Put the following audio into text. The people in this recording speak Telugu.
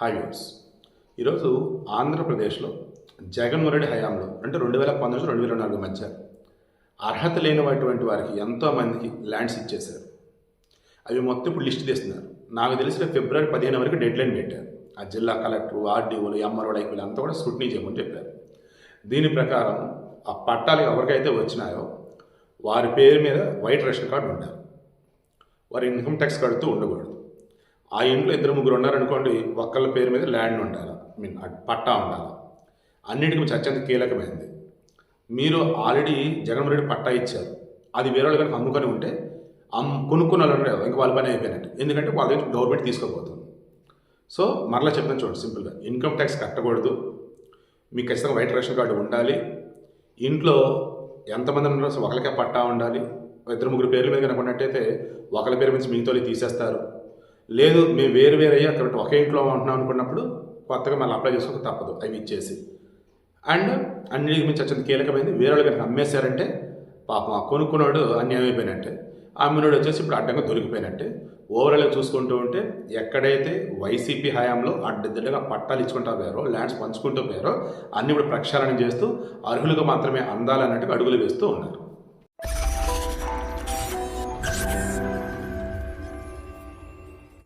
హాయ్ వ్యూర్స్ ఈరోజు ఆంధ్రప్రదేశ్లో జగన్మోహన్ హయాంలో అంటే రెండు వేల పంతొమ్మిది రెండు వేల నాలుగు మధ్య అర్హత లేనిటువంటి వారికి ఎంతోమందికి ల్యాండ్స్ ఇచ్చేశారు. అవి మొత్తం ఇప్పుడు లిస్ట్ తీస్తున్నారు నాకు తెలిసిన ఫిబ్రవరి పదిహేను వరకు డెడ్ లైన్ పెట్టారు. ఆ జిల్లా కలెక్టర్ ఆర్డీఓలు ఎంఆర్ఓ ఐపీలు అంతా కూడా స్క్రూటినీ చేయమని చెప్పారు. దీని ప్రకారం ఆ పట్టాలు ఎవరికైతే వచ్చినాయో వారి పేరు మీద వైట్ రేషన్ కార్డు ఉండాలి. వారు ఇన్కమ్ ట్యాక్స్ కడుతూ ఉండకూడదు. ఆ ఇంట్లో ఇద్దరు ముగ్గురు ఉన్నారనుకోండి ఒక్కళ్ళ పేరు మీద ల్యాండ్ ఉండాలి. మీన్ పట్టా ఉండాలి. అన్నిటికీ మించి అత్యంత కీలకమైనది మీరు ఆల్రెడీ జగన్మోహన్ రెడ్డి పట్టా ఇచ్చారు. అది వేరే వాళ్ళు కనుక అమ్ముకొని ఉంటే అమ్ కొనుక్కున్న వాళ్ళు ఇంకా వాళ్ళ పని అయిపోయినట్టు. ఎందుకంటే వాళ్ళ దగ్గర గవర్నమెంట్ తీసుకోబోతుంది సో మరలా చెప్తాను చూడండి సింపుల్గా. ఇన్కమ్ ట్యాక్స్ కట్టకూడదు. మీకు ఖచ్చితంగా వైట్ రేషన్ కార్డు ఉండాలి. ఇంట్లో ఎంతమంది ఉన్నారో ఒకరికే పట్టా ఉండాలి. ఇద్దరు ముగ్గురు పేర్ల మీద కనుక ఉన్నట్టయితే ఒకరి పేరు మీద మిగతా తీసేస్తారు. లేదు మేము వేరు వేరే అయ్యి అక్కడ ఒకే ఇంట్లో ఉంటున్నాం అనుకున్నప్పుడు కొత్తగా మళ్ళీ అప్లై చేసుకోక తప్పదు అవి ఇచ్చేసి. అండ్ అన్నిటికి మించి అత్యంత కీలకమైనది వేరే వాళ్ళు కనుక అమ్మేశారంటే పాపం ఆ కొనుక్కున్నాడు అన్యాయం అయిపోయినట్టే. అమ్మినోడు వచ్చేసి ఇప్పుడు అడ్డంగా దొరికిపోయినట్టే. ఓవరాల్గా చూసుకుంటూ ఉంటే ఎక్కడైతే వైసీపీ హయాంలో అడ్డదిడ్డగా పట్టాలు ఇచ్చుకుంటూ పోయారో ల్యాండ్స్ పంచుకుంటూ పోయారో అన్ని ఇప్పుడు ప్రక్షాళన చేస్తూ అర్హులుగా మాత్రమే అందాలన్నట్టుగా అడుగులు వేస్తూ ఉన్నారు.